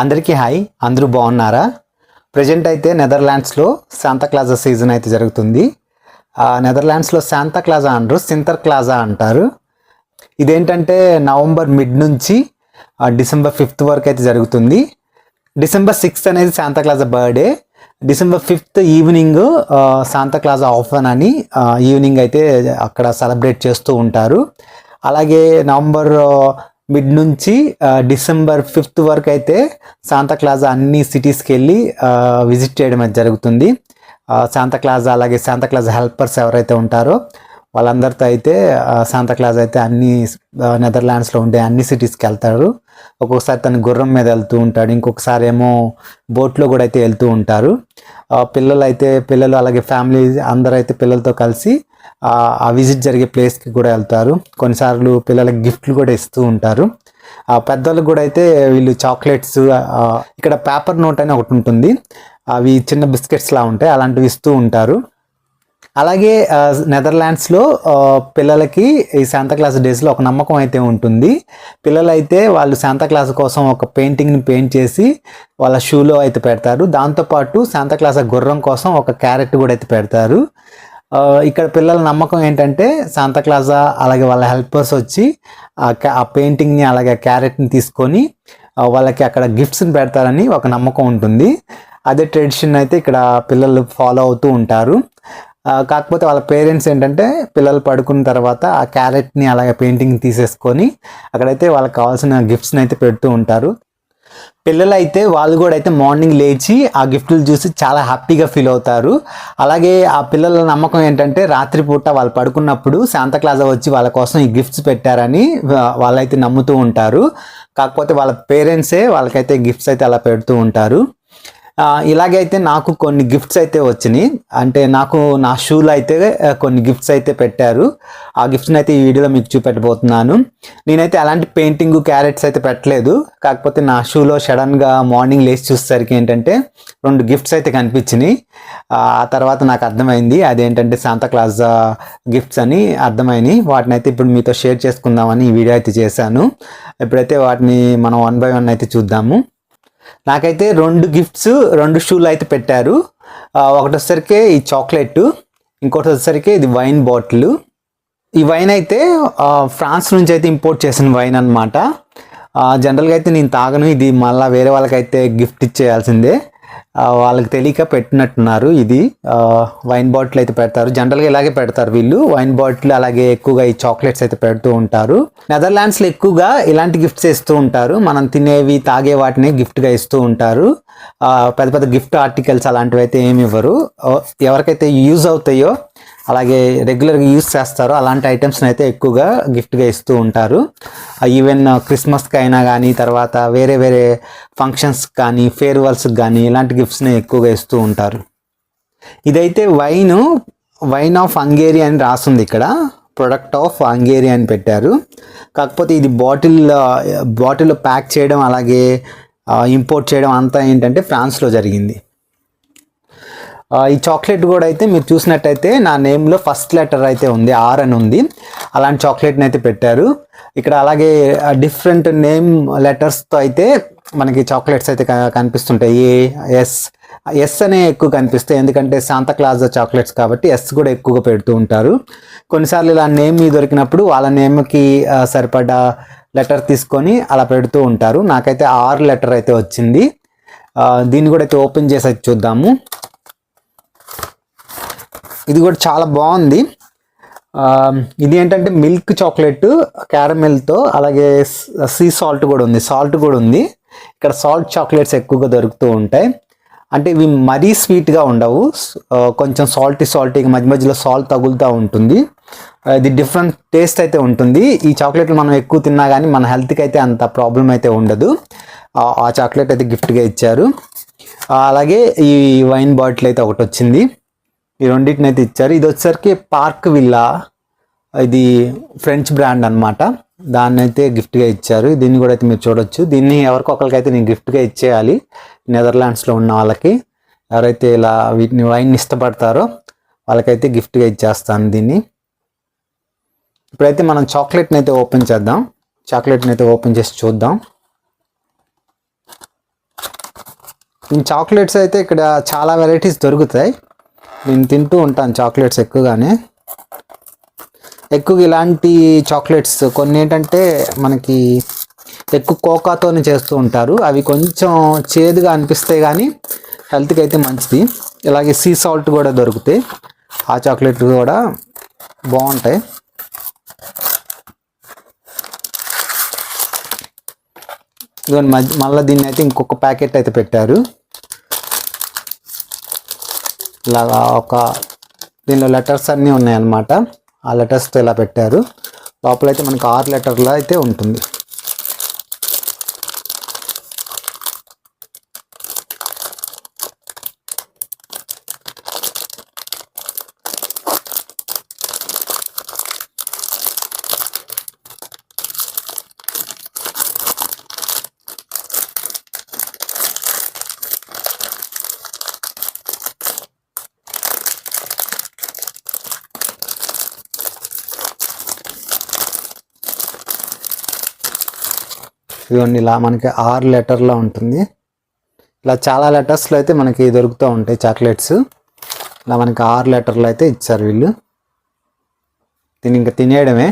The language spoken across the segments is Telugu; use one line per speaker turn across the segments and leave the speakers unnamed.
అందరికీ హాయ్. అందరూ బాగున్నారా? ప్రజెంట్ అయితే నెదర్లాండ్స్లో శాంతాక్లాజా సీజన్ అయితే జరుగుతుంది. నెదర్లాండ్స్లో శాంతాక్లాజా అంటారు సింతర్ క్లాజా అంటారు. ఇదేంటంటే నవంబర్ మిడ్ నుంచి డిసెంబర్ ఫిఫ్త్ వరకు అయితే జరుగుతుంది. డిసెంబర్ సిక్స్త్ అనేది శాంతాక్లాజా బర్త్డే. డిసెంబర్ ఫిఫ్త్ ఈవినింగ్ శాంతాక్లాజా ఆఫన్ అని ఈవినింగ్ అయితే అక్కడ సెలబ్రేట్ చేస్తూ ఉంటారు. అలాగే నవంబర్ మిడ్ నుంచి డిసెంబర్ ఫిఫ్త్ వరకు అయితే శాంతాక్లాజా అన్ని సిటీస్కి వెళ్ళి విజిట్ చేయడం అయితే జరుగుతుంది. ఆ, శాంతాక్లాజా అలాగే శాంతాక్లాజా హెల్పర్స్ ఎవరైతే ఉంటారో వాళ్ళందరితో అయితే ఆ, అయితే అన్ని నెదర్లాండ్స్లో ఉండే అన్ని సిటీస్కి వెళ్తారు ఒక్కొక్కసారి తను గుర్రం మీద వెళ్తూ ఉంటాడు. ఇంకొకసారి ఏమో బోట్లో కూడా అయితే వెళ్తూ ఉంటారు. పిల్లలు అయితే పిల్లలు అలాగే ఫ్యామిలీ అందరూ అయితే పిల్లలతో కలిసి ఆ, విజిట్ జరిగే ప్లేస్కి కూడా వెళ్తారు. కొన్నిసార్లు పిల్లలకి గిఫ్ట్లు కూడా ఇస్తూ ఉంటారు. ఆ, కూడా అయితే వీళ్ళు చాక్లెట్స్ ఇక్కడ పేపర్ నోట్ అని ఒకటి ఉంటుంది. అవి చిన్న బిస్కెట్స్లా ఉంటాయి. అలాంటివి ఇస్తూ ఉంటారు. అలాగే నెదర్లాండ్స్లో పిల్లలకి ఈ శాంతాక్లాస్ డేస్లో ఒక నమ్మకం అయితే ఉంటుంది. పిల్లలు అయితే వాళ్ళు శాంతాక్లాస్ కోసం ఒక పెయింటింగ్ని పెయింట్ చేసి వాళ్ళ షూలో అయితే పెడతారు. దాంతోపాటు శాంతాక్లాస్ గుర్రం కోసం ఒక క్యారెట్ కూడా అయితే పెడతారు. ఇక్కడ పిల్లల నమ్మకం ఏంటంటే శాంతాక్లాజా అలాగే వాళ్ళ హెల్పర్స్ వచ్చి ఆ ఆ పెయింటింగ్ని అలాగే క్యారెట్ని తీసుకొని వాళ్ళకి అక్కడ గిఫ్ట్స్ని పెడతారని ఒక నమ్మకం ఉంటుంది. అదే ట్రెడిషన్ అయితే ఇక్కడ పిల్లలు ఫాలో అవుతూ ఉంటారు. కాకపోతే వాళ్ళ పేరెంట్స్ ఏంటంటే పిల్లలు పడుకున్న తర్వాత ఆ క్యారెట్ని అలాగే పెయింటింగ్ తీసేసుకొని అక్కడైతే వాళ్ళకి కావాల్సిన గిఫ్ట్స్ని అయితే పెడుతూ ఉంటారు. పిల్లలు అయితే వాళ్ళు కూడా అయితే మార్నింగ్ లేచి ఆ గిఫ్ట్లు చూసి చాలా హ్యాపీగా ఫీల్ అవుతారు. అలాగే ఆ పిల్లల నమ్మకం ఏంటంటే రాత్రిపూట వాళ్ళు పడుకున్నప్పుడు శాంతక్లాజ వచ్చి వాళ్ళ కోసం ఈ గిఫ్ట్స్ పెట్టారని వాళ్ళైతే నమ్ముతూ ఉంటారు. కాకపోతే వాళ్ళ పేరెంట్సే వాళ్ళకైతే గిఫ్ట్స్ అయితే అలా పెడుతూ ఉంటారు. ఇలాగైతే నాకు కొన్ని గిఫ్ట్స్ అయితే వచ్చినాయి. అంటే నాకు నా షూలో అయితే కొన్ని గిఫ్ట్స్ అయితే పెట్టారు. ఆ గిఫ్ట్స్ని అయితే ఈ వీడియోలో మీకు చూపెట్టబోతున్నాను. నేనైతే అలాంటి పెయింటింగ్ క్యారెట్స్ అయితే పెట్టలేదు. కాకపోతే నా షూలో సడన్గా మార్నింగ్ లేచి చూసేసరికి ఏంటంటే రెండు గిఫ్ట్స్ అయితే కనిపించినాయి. ఆ ఆ తర్వాత నాకు అర్థమైంది. అదేంటంటే శాంతాక్లాజ్ గిఫ్ట్స్ అని అర్థమైనాయి. వాటిని అయితే ఇప్పుడు మీతో షేర్ చేసుకుందామని ఈ వీడియో అయితే చేశాను. ఇప్పుడైతే వాటిని మనం వన్ బై వన్ అయితే చూద్దాము. నాకైతే రెండు గిఫ్ట్స్ రెండు షూలు అయితే పెట్టారు. ఒకటి వచ్చేసరికి ఈ చాక్లెట్ ఇంకోటి వచ్చేసరికి ఇది వైన్ బాటిల్ ఈ వైన్ అయితే ఫ్రాన్స్ నుంచి అయితే ఇంపోర్ట్ చేసిన వైన్ అనమాట జనరల్గా అయితే నేను తాగను. ఇది మళ్ళీ వేరే వాళ్ళకైతే గిఫ్ట్ ఇచ్చేయాల్సిందే. వాళ్ళకి తెలియక పెట్టినట్టున్నారు ఇది. వైన్ బాటిల్ అయితే పెడతారు. జనరల్గా ఇలాగే పెడతారు వీళ్ళు. వైన్ బాటిల్ అలాగే ఎక్కువగా ఈ చాక్లెట్స్ అయితే పెడుతూ ఉంటారు. నెదర్లాండ్స్లో ఎక్కువగా ఇలాంటి గిఫ్ట్స్ ఇస్తూ ఉంటారు. మనం తినేవి తాగే వాటిని గిఫ్ట్గా ఇస్తూ ఉంటారు. పెద్ద పెద్ద గిఫ్ట్ ఆర్టికల్స్ అలాంటివి అయితే ఏమి ఇవ్వరు. ఎవరికైతే యూజ్ అవుతాయో అలాగే రెగ్యులర్గా యూజ్ చేస్తారో. అలాంటి ఐటమ్స్ని అయితే ఎక్కువగా గిఫ్ట్గా ఇస్తూ ఉంటారు. ఈవెన్ క్రిస్మస్కి అయినా కానీ తర్వాత వేరే వేరే ఫంక్షన్స్ కానీ ఫేర్వెల్స్కి కానీ ఇలాంటి గిఫ్ట్స్ని ఎక్కువగా ఇస్తూ ఉంటారు. ఇదైతే వైన్ వైన్ ఆఫ్ హంగేరి అని రాస్తుంది ఇక్కడ. ప్రొడక్ట్ ఆఫ్ హంగేరి అని పెట్టారు. కాకపోతే ఇది బాటిల్ బాటిల్లో ప్యాక్ చేయడం అలాగే ఇంపోర్ట్ చేయడం అంతా ఏంటంటే ఫ్రాన్స్లో జరిగింది. ఈ చాక్లెట్ కూడా అయితే మీరు చూసినట్టయితే నా నేమ్లో ఫస్ట్ లెటర్ అయితే ఉంది ఆర్ అని ఉంది. అలాంటి చాక్లెట్ని అయితే పెట్టారు. ఇక్కడ అలాగే డిఫరెంట్ నేమ్ లెటర్స్తో అయితే మనకి చాక్లెట్స్ అయితే కనిపిస్తుంటాయి. ఏ ఎస్ ఎస్ అనే ఎక్కువ కనిపిస్తాయి. ఎందుకంటే శాంతాక్లాజ్ చాక్లెట్స్ కాబట్టి ఎస్ కూడా ఎక్కువగా పెడుతూ ఉంటారు. కొన్నిసార్లు ఇలా నేమ్ దొరికినప్పుడు వాళ్ళ నేమ్కి ఆ, సరిపడా లెటర్ తీసుకొని అలా పెడుతూ ఉంటారు. నాకైతే ఆర్ లెటర్ అయితే వచ్చింది. దీన్ని కూడా అయితే ఓపెన్ చేసి అయితే చూద్దాము. ఇది కూడా చాలా బాగుంది. ఇది ఏంటంటే మిల్క్ చాక్లెట్ క్యారమెల్తో అలాగే సీ సాల్ట్ కూడా ఉంది. సాల్ట్ కూడా ఉంది. ఇక్కడ సాల్ట్ చాక్లెట్స్ ఎక్కువగా దొరుకుతూ ఉంటాయి. అంటే ఇవి మరీ స్వీట్గా ఉండవు. కొంచెం సాల్టీ సాల్టీ మధ్య మధ్యలో సాల్ట్ తగులుతూ ఉంటుంది. ఇది డిఫరెంట్ టేస్ట్ అయితే ఉంటుంది. ఈ చాక్లెట్లు మనం ఎక్కువ తిన్నా కానీ మన హెల్త్కి అయితే అంత ప్రాబ్లం అయితే ఉండదు. ఆ- చాక్లెట్ అయితే గిఫ్ట్గా ఇచ్చారు. అలాగే ఈ వైన్ బాటిల్ అయితే ఒకటి వచ్చింది. ఈ రెండింటిని అయితే ఇచ్చారు. ఇది వచ్చేసరికి పార్క్ విల్లా ఇది ఫ్రెంచ్ బ్రాండ్ అన్నమాట. దాన్ని అయితే గిఫ్ట్గా ఇచ్చారు. దీన్ని కూడా అయితే మీరు చూడొచ్చు. దీన్ని ఎవరికొకరికైతే నేను గిఫ్ట్గా ఇచ్చేయాలి. నెదర్లాండ్స్లో ఉన్న వాళ్ళకి. ఎవరైతే ఇలా వీటిని వైన్ ఇష్టపడతారో వాళ్ళకైతే గిఫ్ట్గా ఇచ్చేస్తాను దీన్ని. ఇప్పుడైతే మనం చాక్లెట్ని అయితే ఓపెన్ చేద్దాం. చాక్లెట్ని అయితే ఓపెన్ చేసి చూద్దాం. చాక్లెట్స్ అయితే ఇక్కడ చాలా వెరైటీస్ దొరుకుతాయి. నేను తింటూ ఉంటాను చాక్లెట్స్ ఎక్కువగానే. ఎక్కువ ఇలాంటి చాక్లెట్స్ కొన్ని ఏంటంటే మనకి ఎక్కువ కోకాతోనే చేస్తూ ఉంటారు. అవి కొంచెం చేదుగా అనిపిస్తాయి కానీ హెల్త్కి అయితే మంచిది. ఇలాగే సీ సాల్ట్ కూడా దొరుకుతాయి. ఆ చాక్లెట్లు కూడా బాగుంటాయి. మళ్ళీ దీన్ని అయితే ఇంకొక ప్యాకెట్ అయితే పెట్టారు. ఇలాగా ఒక దీనిలో లెటర్స్ అన్నీ ఉన్నాయన్నమాట. ఆ లెటర్స్తో ఇలా పెట్టారు. లోపలైతే మనకు ఆరు లెటర్లో అయితే ఉంటుంది. ఇవన్నీ ఇలా మనకి ఆరు లెటర్లో ఉంటుంది. ఇలా చాలా లెటర్స్లో అయితే మనకి దొరుకుతూ ఉంటాయి చాక్లెట్స్. ఇలా మనకి ఆరు లెటర్లు అయితే ఇచ్చారు వీళ్ళు. తిని ఇంకా తినేయడమే.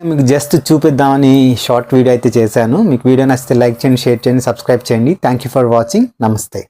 మీకు జస్ట్ చూపిద్దామని షార్ట్ వీడియో అయితే చేశాను. మీకు వీడియో నచ్చితే లైక్ చేయండి షేర్ చేయండి సబ్స్క్రైబ్ చేయండి. Thank you for watching. నమస్తే.